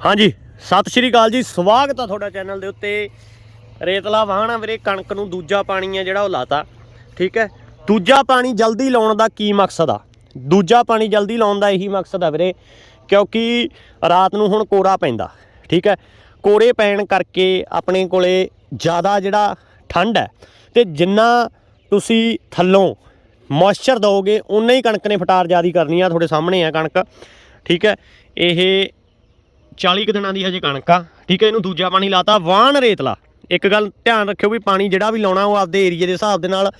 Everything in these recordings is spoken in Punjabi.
ਹਾਂਜੀ, ਸਤਿ ਸ਼੍ਰੀ ਅਕਾਲ ਜੀ, ਸਵਾਗਤ ਆ ਤੁਹਾਡਾ ਚੈਨਲ ਦੇ ਉੱਤੇ। ਰੇਤਲਾ ਵਾਹਣਾ ਵੀਰੇ, ਕਣਕ ਨੂੰ ਦੂਜਾ ਪਾਣੀ ਆ ਜਿਹੜਾ ਉਹ ਲਾਤਾ, ਠੀਕ ਹੈ? ਦੂਜਾ ਪਾਣੀ ਜਲਦੀ ਲਾਉਣ ਦਾ ਕੀ ਮਕਸਦ ਆ? ਦੂਜਾ ਪਾਣੀ ਜਲਦੀ ਲਾਉਣ ਦਾ ਇਹੀ ਮਕਸਦ ਆ ਵੀਰੇ, ਕਿਉਂਕਿ ਰਾਤ ਨੂੰ ਹੁਣ ਕੋਰਾ ਪੈਂਦਾ, ਠੀਕ ਹੈ? ਕੋਰੇ ਪੈਣ ਕਰਕੇ ਆਪਣੇ ਕੋਲੇ ਜ਼ਿਆਦਾ ਜਿਹੜਾ ਠੰਡ ਹੈ, ਤੇ ਜਿੰਨਾ ਤੁਸੀਂ ਥੱਲੋਂ ਮੋਇਸਚਰ ਦਿਓਗੇ ਉਨਾ ਹੀ ਕਣਕ ਨੇ ਫਟਾਰ ਜ਼ਿਆਦੀ ਕਰਨੀ ਆ, ਤੁਹਾਡੇ ਸਾਹਮਣੇ ਆ ਕਣਕ, ਠੀਕ ਹੈ? ਇਹ 40 ਕੁ ਦਿਨਾਂ ਦੀ ਹਜੇ ਕਣਕ ਆ। ਠੀਕ ਹੈ, ਇਹਨੂੰ ਦੂਜਾ ਪਾਣੀ ਲਾਤਾ, ਵਾਹਣ ਰੇਤਲਾ। ਇੱਕ ਗੱਲ ਧਿਆਨ ਰੱਖਿਓ ਵੀ ਪਾਣੀ ਜਿਹੜਾ ਵੀ ਲਾਉਣਾ, ਉਹ ਆਪਦੇ ਏਰੀਏ ਦੇ ਹਿਸਾਬ ਦੇ ਨਾਲ,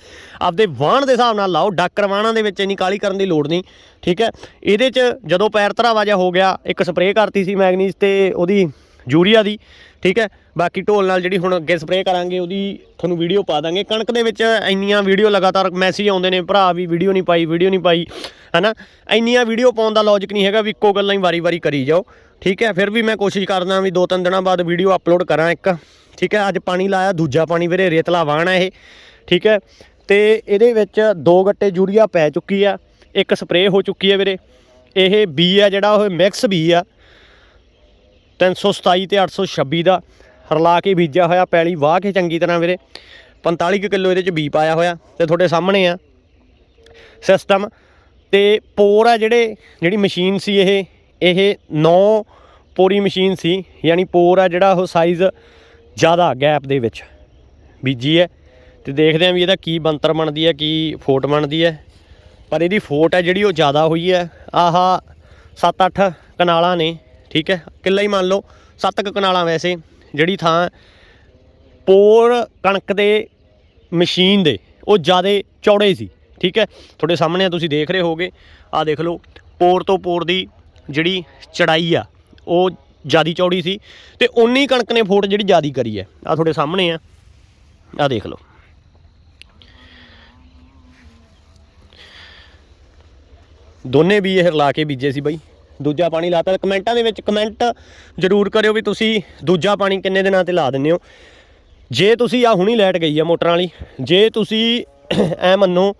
ਆਪਦੇ ਵਾਹਣ ਦੇ ਹਿਸਾਬ ਨਾਲ ਲਾਓ। ਡਾਕਰ ਵਾਹਣਾਂ ਦੇ ਵਿੱਚ ਇੰਨੀ ਕਾਲੀ ਕਰਨ ਦੀ ਲੋੜ ਨਹੀਂ, ਠੀਕ ਹੈ। ਇਹਦੇ 'ਚ ਜਦੋਂ ਪੈਰ ਧਰਾਵਾ ਜਿਹਾ ਹੋ ਗਿਆ, ਇੱਕ ਸਪਰੇਅ ਕਰਤੀ ਸੀ ਮੈਗਨੀਜ਼ ਤੇ ਉਹਦੀ ਯੂਰੀਆ ਦੀ, ਠੀਕ ਹੈ। ਬਾਕੀ ਢੋਲ ਨਾਲ ਜਿਹੜੀ ਹੁਣ ਅੱਗੇ ਸਪਰੇਅ ਕਰਾਂਗੇ, ਉਹਦੀ ਤੁਹਾਨੂੰ ਵੀਡੀਓ ਪਾ ਦਾਂਗੇ। ਕਣਕ ਦੇ ਵਿੱਚ ਇੰਨੀਆਂ ਵੀਡੀਓ ਲਗਾਤਾਰ ਮੈਸੇਜ ਆਉਂਦੇ ਨੇ, ਭਰਾ ਵੀ ਵੀਡੀਓ ਨਹੀਂ ਪਾਈ ਵੀਡੀਓ ਨਹੀਂ ਪਾਈ, ਹਨਾ? ਇੰਨੀਆਂ ਵੀਡੀਓ ਪਾਉਣ ਦਾ ਲੌਜੀਕ ਨਹੀਂ ਹੈਗਾ ਵੀ ਇੱਕੋ ਗੱਲਾਂ ਹੀ ਵਾਰੀ-ਵਾਰੀ ਕਰੀ ਜਾਓ, ਠੀਕ ਹੈ? ਫਿਰ ਵੀ ਮੈਂ ਕੋਸ਼ਿਸ਼ ਕਰਦਾ ਵੀ ਦੋ ਤਿੰਨ ਦਿਨਾਂ ਬਾਅਦ ਵੀਡੀਓ ਅਪਲੋਡ ਕਰਾਂ ਇੱਕ, ਠੀਕ ਹੈ? ਅੱਜ ਪਾਣੀ ਲਾਇਆ, ਦੂਜਾ ਪਾਣੀ ਵੀਰੇ ਰੇਤਲਾ ਵਾਹਣ ਹੈ ਇਹ, ਠੀਕ ਹੈ? ਤੇ ਇਹਦੇ ਵਿੱਚ ਦੋ ਗੱਟੇ ਯੂਰੀਆ ਪੈ ਚੁੱਕੀ ਆ, ਇੱਕ ਸਪਰੇਅ ਹੋ ਚੁੱਕੀ ਹੈ ਵੀਰੇ। ਇਹ ਬੀ ਆ ਜਿਹੜਾ, ਉਹ ਮਿਕਸ ਬੀ ਆ 327 ਤੇ 826 ਦਾ। ਰਲਾ ਕੇ ਬੀਜਿਆ ਹੋਇਆ ਪੈਲੀ, ਵਾਹ ਕੇ ਚੰਗੀ ਤਰ੍ਹਾਂ ਵੀਰੇ। 45 ਕਿਲੋ ਇਹਦੇ ਚ ਬੀ ਪਾਇਆ ਹੋਇਆ ਤੇ ਤੁਹਾਡੇ ਸਾਹਮਣੇ ਆ ਸਿਸਟਮ ਤੇ ਪੋਰ ਆ ਜਿਹੜੇ, ਜਿਹੜੀ ਮਸ਼ੀਨ ਸੀ ਇਹ ਇਹ 9 ਪੋਰੀ ਮਸ਼ੀਨ ਸੀ, ਯਾਨੀ ਪੋਰ ਆ ਜਿਹੜਾ ਉਹ ਸਾਈਜ਼ ਜ਼ਿਆਦਾ ਗੈਪ ਦੇ ਵਿੱਚ ਬੀਜੀ ਹੈ। ਤੇ ਦੇਖਦੇ ਆਂ ਵੀ ਇਹਦਾ ਕੀ ਬੰਤਰ ਬਣਦੀ ਹੈ, ਕੀ ਫੋਟ ਬਣਦੀ ਹੈ। ਪਰ ਇਹਦੀ ਫੋਟ ਹੈ ਜਿਹੜੀ ਉਹ ਜ਼ਿਆਦਾ ਹੋਈ ਹੈ। ਆਹਾ 7-8 ਕਨਾਲਾਂ ਨੇ, ਠੀਕ ਹੈ? ਕਿੱਲਾ ਹੀ ਮੰਨ ਲਓ 7 ਕੁ ਕਨਾਲਾਂ ਵੈਸੇ। ਜਿਹੜੀ ਥਾਂ ਪੋਰ ਕਣਕ ਦੇ ਮਸ਼ੀਨ ਦੇ, ਉਹ ਜ਼ਿਆਦਾ ਚੌੜੇ ਸੀ, ਠੀਕ ਹੈ? ਤੁਹਾਡੇ ਸਾਹਮਣੇ ਆ, ਤੁਸੀਂ ਦੇਖ ਰਹੇ ਹੋਗੇ। ਆ ਦੇਖ ਲਓ, ਪੋਰ ਤੋਂ ਪੋਰ ਦੀ ਜਿਹੜੀ ਚੜਾਈ ਆ, ਉਹ ਜਿਆਦੀ ਚੌੜੀ ਸੀ ਤੇ ਉਨੀ ਕਣਕ ਨੇ ਫੋਟ ਜਿਹੜੀ ਜਿਆਦੀ ਕਰੀ ਹੈ। ਆ ਤੁਹਾਡੇ ਸਾਹਮਣੇ ਆ ਆ ਦੇਖ ਲਓ। ਦੋਨੇ ਵੀ ਇਹ ਲਾ ਕੇ ਬੀਜੇ ਸੀ ਬਾਈ। ਦੂਜਾ ਪਾਣੀ ਲਾਤਾ ਕਮੈਂਟਾਂ ਦੇ ਵਿੱਚ ਕਮੈਂਟ ਜ਼ਰੂਰ ਕਰਿਓ ਵੀ ਤੁਸੀਂ ਦੂਜਾ ਪਾਣੀ ਕਿੰਨੇ ਦਿਨਾਂ ਤੇ ਲਾ ਦਿੰਦੇ ਹੋ। ਜੇ ਤੁਸੀਂ ਆ ਹੁਣੀ ਲਾਈਟ ਗਈ ਆ ਮੋਟਰਾਂ ਵਾਲੀ, ਜੇ ਤੁਸੀਂ ਐ ਮੰਨੋ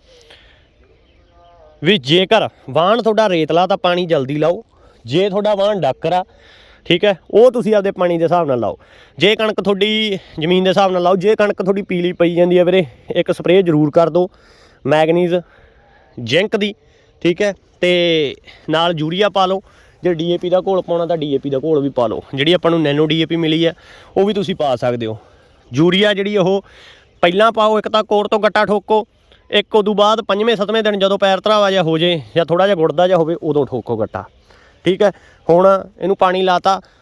ਵੀ ਜੇਕਰ ਵਾਹਣ ਤੁਹਾਡਾ ਰੇਤਲਾ ਤਾਂ ਪਾਣੀ ਜਲਦੀ ਲਾਓ, ਜੇ ਤੁਹਾਡਾ ਵਾਹਣ ਡੱਕਰਾ ਠੀਕ ਹੈ, ਉਹ ਤੁਸੀਂ ਆਪਦੇ ਪਾਣੀ ਦੇ ਹਿਸਾਬ ਨਾਲ ਲਾਓ। ਜੇ ਕਣਕ ਤੁਹਾਡੀ ਜ਼ਮੀਨ ਦੇ ਹਿਸਾਬ ਨਾਲ ਲਾਓ, ਜੇ ਕਣਕ ਤੁਹਾਡੀ ਪੀਲੀ ਪਈ ਜਾਂਦੀ ਹੈ ਵੀਰੇ, ਇੱਕ ਸਪਰੇਅ ਜ਼ਰੂਰ ਕਰ ਦਿਓ, ਮੈਗਨੀਜ਼, ਜ਼ਿੰਕ ਦੀ। ਠੀਕ ਹੈ? ਤੇ ਨਾਲ ਯੂਰੀਆ ਪਾ ਲਓ। ਜੇ ਡੀਏਪੀ ਦਾ ਘੋਲ ਪਾਉਣਾ ਤਾਂ ਡੀਏਪੀ ਦਾ ਘੋਲ ਵੀ ਪਾ ਲਓ। ਜਿਹੜੀ ਆਪਾਂ ਨੂੰ ਨੈਨੋ ਡੀਏਪੀ ਮਿਲੀ ਹੈ, ਉਹ ਵੀ ਤੁਸੀਂ ਪਾ ਸਕਦੇ ਹੋ। ਯੂਰੀਆ ਜਿਹੜੀ ਉਹ ਪਹਿਲਾਂ ਪਾਓ, ਇੱਕ ਤਾਂ ਕੋਰ ਤੋਂ ਗੱਟਾ ਠੋਕੋ। ਇੱਕ ਉਦੋਂ ਬਾਅਦ ਪੰਜਵੇਂ, ਸੱਤਵੇਂ ਦਿਨ ਜਦੋਂ ਪੈਰ ਧਰਾਵਾ ਜਿਹਾ ਹੋ ਜੇ ਜਾਂ ਥੋੜਾ ਜਿਹਾ ਗੁੜਦਾ ਜਿਹਾ ਹੋਵੇ, ਉਦੋਂ ਠੋਕੋ ਗੱਟਾ। ਠੀਕ ਹੈ? ਹੁਣ ਇਹਨੂੰ ਪਾਣੀ ਲਾਤਾ। ਹੁਣ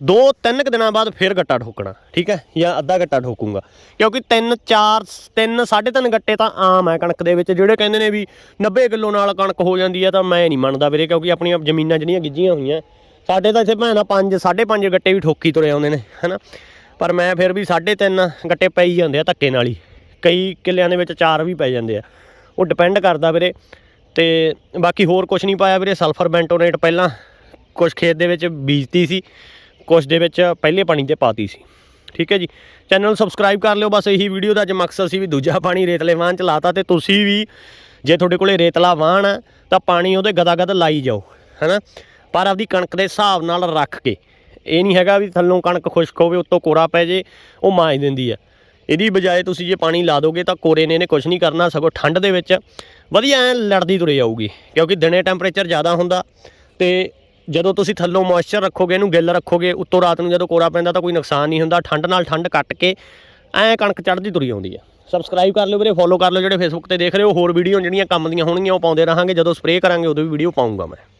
ਦੋ ਤਿੰਨ ਕੁ ਦਿਨਾਂ ਬਾਅਦ ਫਿਰ ਗੱਟਾ ਠੋਕਣਾ, ਠੀਕ ਹੈ? ਜਾਂ ਅੱਧਾ ਗੱਟਾ ਠੋਕੂੰਗਾ। ਕਿਉਂਕਿ 3 4 3 3.5 ਗੱਟੇ ਤਾਂ ਆਮ ਹੈ ਕਣਕ ਦੇ ਵਿੱਚ, ਜਿਹੜੇ ਕਹਿੰਦੇ ਨੇ ਵੀ 90 ਕਿਲੋ ਨਾਲ ਕਣਕ ਹੋ ਜਾਂਦੀ ਹੈ ਤਾਂ ਮੈਂ ਨਹੀਂ ਮੰਨਦਾ ਵੀਰੇ, ਕਿਉਂਕਿ ਆਪਣੀਆਂ ਜ਼ਮੀਨਾਂ ਜਿਹੜੀਆਂ ਗਿੱਜੀਆਂ ਹੋਈਆਂ, ਸਾਡੇ ਤਾਂ ਇੱਥੇ ਭੈਣਾ 5 5.5 ਗੱਟੇ ਵੀ ਠੋਕੀ ਤੁਰੇ ਆਉਂਦੇ ਨੇ, ਹਨਾ? ਪਰ ਮੈਂ ਫਿਰ ਵੀ 3.5 ਗੱਟੇ ਪਈ ਜਾਂਦੇ ਆ ਧੱਕੇ ਨਾਲ ਹੀ। ਕਈ ਕਿੱਲਿਆਂ ਦੇ ਵਿੱਚ ਚਾਰ ਵੀ ਪੈ ਜਾਂਦੇ ਆ। ਉਹ ਡਿਪੈਂਡ ਕਰਦਾ ਵੀਰੇ। ਤੇ ਬਾਕੀ ਹੋਰ ਕੁਝ ਨਹੀਂ ਪਾਇਆ ਵੀਰੇ ਸਲਫਰ ਬੈਂਟੋਨੇਟ ਪਹਿਲਾਂ ਕੁਝ ਖੇਤ ਦੇ ਵਿੱਚ ਬੀਜਤੀ ਸੀ। ਕੁਝ ਦੇ ਵਿੱਚ ਪਹਿਲੇ ਪਾਣੀ ਤੇ ਪਾਤੀ ਸੀ। ਠੀਕ ਹੈ ਜੀ? ਚੈਨਲ ਨੂੰ ਸਬਸਕ੍ਰਾਈਬ ਕਰ ਲਿਓ, ਬਸ ਇਹੀ ਵੀਡੀਓ ਦਾ ਅੱਜ ਮਕਸਦ ਸੀ ਵੀ ਦੂਜਾ ਪਾਣੀ ਰੇਤਲੇ ਵਾਹਣ ਚ ਲਾਤਾ ਤੇ ਤੁਸੀਂ ਵੀ ਜੇ ਤੁਹਾਡੇ ਕੋਲੇ ਰੇਤਲਾ ਵਾਹਣ ਆ, ਤਾਂ ਪਾਣੀ ਉਹਦੇ ਗਦਾਗਦ ਲਾਈ ਜਾਓ, ਹੈਨਾ? ਪਰ ਆਪਦੀ ਕਣਕ ਦੇ ਹਿਸਾਬ ਨਾਲ ਰੱਖ ਕੇ, ਇਹ ਨਹੀਂ ਹੈਗਾ ਵੀ ਥੱਲੋਂ ਕਣਕ ਖੁਸ਼ਕ ਹੋਵੇ, ਉੱਤੋਂ ਕੋਰਾ ਪੈ ਜੇ, ਉਹ ਮਾਂਜ ਦਿੰਦੀ ਆ। ਇਹਦੀ ਬਜਾਏ ਤੁਸੀਂ ਜੇ ਪਾਣੀ ਲਾ ਦੋਗੇ ਤਾਂ ਕੋਰੇ ਨੇ ਇਹਨੇ ਕੁਝ ਨਹੀਂ ਕਰਨਾ, ਸਗੋਂ ਠੰਡ ਦੇ ਵਿੱਚ ਵਧੀਆ ਐ ਲੜਦੀ ਤੁਰੇ ਜਾਊਗੀ, ਕਿਉਂਕਿ ਦਿਨੇ ਟੈਂਪਰੇਚਰ ਜ਼ਿਆਦਾ ਹੁੰਦਾ ਤੇ ਜਦੋਂ ਤੁਸੀਂ ਥੱਲੋਂ ਮੋਇਸਚਰ ਰੱਖੋਗੇ, ਇਹਨੂੰ ਗਿੱਲ ਰੱਖੋਗੇ, ਉੱਤੋਂ ਰਾਤ ਨੂੰ ਜਦੋਂ ਕੋਰਾ ਪੈਂਦਾ ਤਾਂ ਕੋਈ ਨੁਕਸਾਨ ਨਹੀਂ ਹੁੰਦਾ। ਠੰਡ ਨਾਲ ਠੰਡ ਕੱਟ ਕੇ ਐ ਕਣਕ ਚੜ੍ਹਦੀ ਤੁਰੀ ਆਉਂਦੀ ਆ। ਸਬਸਕ੍ਰਾਈਬ ਕਰ ਲਿਓ ਵੀਰੇ ਫੋਲੋ ਕਰ ਲਿਓ ਜਿਹੜੇ ਫੇਸਬੁੱਕ ਤੇ ਦੇਖ ਰਹੇ ਹੋ, ਹੋਰ ਵੀਡੀਓ ਜਿਹੜੀਆਂ ਕੰਮ ਦੀਆਂ ਹੋਣਗੀਆਂ, ਉਹ ਪਾਉਂਦੇ ਰਹਾਂਗੇ। ਜਦੋਂ ਸਪਰੇਅ ਕਰਾਂਗੇ, ਉਦੋਂ ਵੀ ਵੀਡੀਓ ਪਾਉਂਗਾ ਮੈਂ।